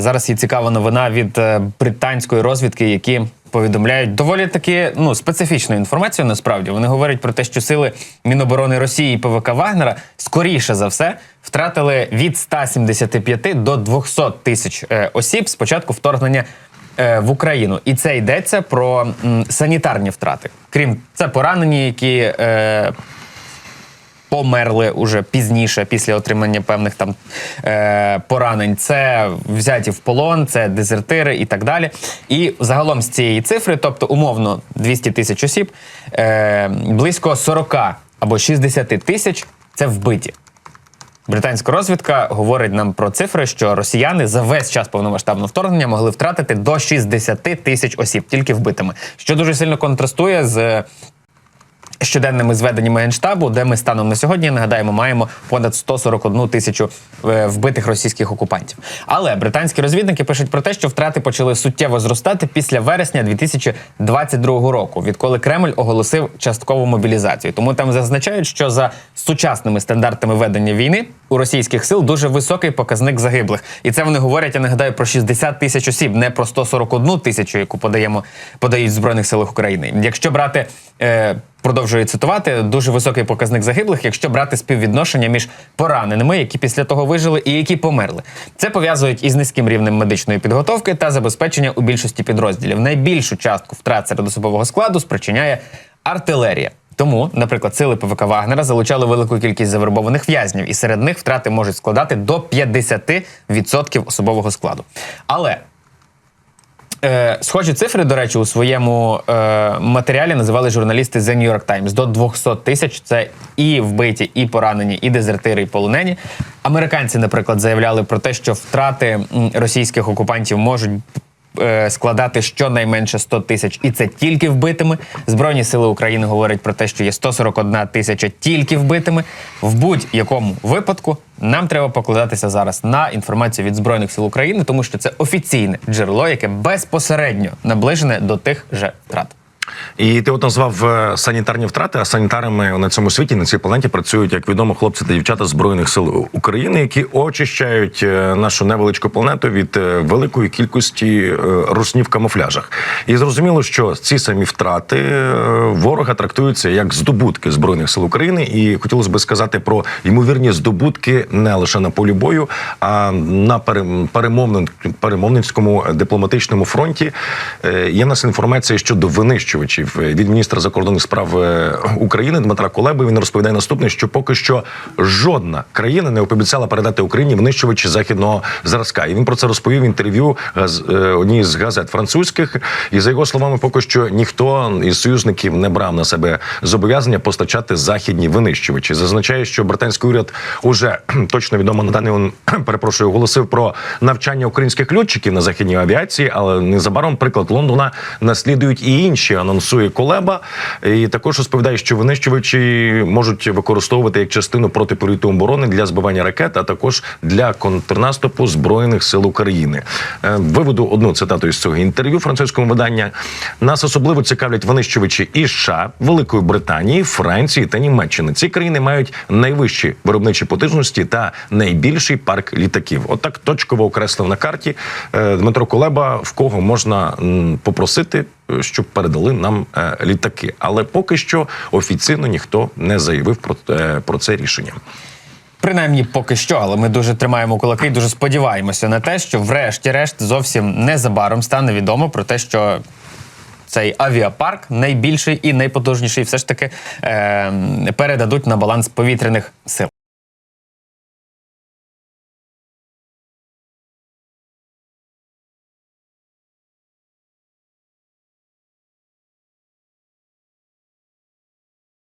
Зараз є цікава новина від е, британської розвідки, які повідомляють доволі таки ну специфічну інформацію. Насправді вони говорять про те, що сили Міноборони Росії і ПВК Вагнера скоріше за все втратили від 175 до 200 тисяч е, осіб з початку вторгнення. е, В Україну і це йдеться про м, санітарні втрати. Крім це поранені, які е, померли уже пізніше, після отримання певних там е, поранень. Це взяті в полон, це дезертири і так далі. І загалом з цієї цифри, тобто умовно 200 тисяч осіб, е, близько 40 або 60 тисяч це вбиті. Британська розвідка говорить нам про цифри, що росіяни за весь час повномасштабного вторгнення могли втратити до 60 тисяч осіб тільки вбитими, що дуже сильно контрастує з щоденними зведеннями генштабу, де ми станом на сьогодні нагадаємо, маємо понад 141 тисячу е, вбитих російських окупантів. Але британські розвідники пишуть про те, що втрати почали суттєво зростати після вересня 2022 року, відколи Кремль оголосив часткову мобілізацію. Тому там зазначають, що за сучасними стандартами ведення війни у російських сил дуже високий показник загиблих, і це вони говорять. Я нагадаю про 60 тисяч осіб, не про 141 тисячу, яку подаємо подають в збройних силах України. Якщо брати е, продовжую цитувати дуже високий показник загиблих, якщо брати співвідношення між пораненими, які після того вижили, і які померли. Це пов'язують із низьким рівнем медичної підготовки та забезпечення у більшості підрозділів. Найбільшу частку втрат серед особового складу спричиняє артилерія. Тому, наприклад, сили ПВК Вагнера залучали велику кількість завербованих в'язнів, і серед них втрати можуть складати до 50% особового складу. Але Е, схожі цифри, до речі, у своєму е, матеріалі називали журналісти The New York Times. До 200 тисяч це і вбиті, і поранені, і дезертири, і полонені. Американці, наприклад, заявляли про те, що втрати російських окупантів можуть складати щонайменше 100 тисяч, і це тільки вбитими. Збройні сили України говорять про те, що є 141 тисяча тільки вбитими. В будь-якому випадку нам треба покладатися зараз на інформацію від збройних сил України, тому що це офіційне джерело, яке безпосередньо наближене до тих же втрат. І ти от назвав е, санітарні втрати, а санітарами на цьому світі на цій планеті працюють, як відомо, хлопці та дівчата збройних сил України, які очищають е, нашу невеличку планету від е, великої кількості руснів в камуфляжах. І зрозуміло, що ці самі втрати ворога трактуються як здобутки збройних сил України. І хотілося би сказати про ймовірні здобутки не лише на полі бою, а на перем- перемовницькому дипломатичному фронті. Є нас інформація щодо винищувачів Е, від міністра закордонних справ е, України Дмитра Кулеби. Він розповідає наступне, що поки що жодна країна не пообіцяла передати Україні винищувачі західного зразка. І він про це розповів в інтерв'ю е, одній з газет французьких. І за його словами, поки що ніхто із союзників не брав на себе зобов'язання постачати західні винищувачі. Зазначає, що британський уряд уже точно відомо на даний перепрошую, оголосив про навчання українських льотчиків на західній авіації, але незабаром приклад Лондона наслідують і інші. Анонсує Колеба. І також розповідає, що винищувачі можуть використовувати як частину протиповітряної оборони для збивання ракет, а також для контрнаступу збройних сил України. Е, Виведу одну цитату із цього інтерв'ю французькому видання. Нас особливо цікавлять винищувачі і США, Великої Британії, Франції та Німеччини. Ці країни мають найвищі виробничі потужності та найбільший парк літаків. Отак точково окреслив на карті е, Дмитро Кулеба, в кого можна попросити, щоб передали нам е, літаки. Але поки що офіційно ніхто не заявив про, е, про це рішення. Принаймні, поки що, але ми дуже тримаємо кулаки і дуже сподіваємося на те, що врешті-решт зовсім незабаром стане відомо про те, що. Цей авіапарк найбільший і найпотужніший, все ж таки е, передадуть на баланс повітряних сил.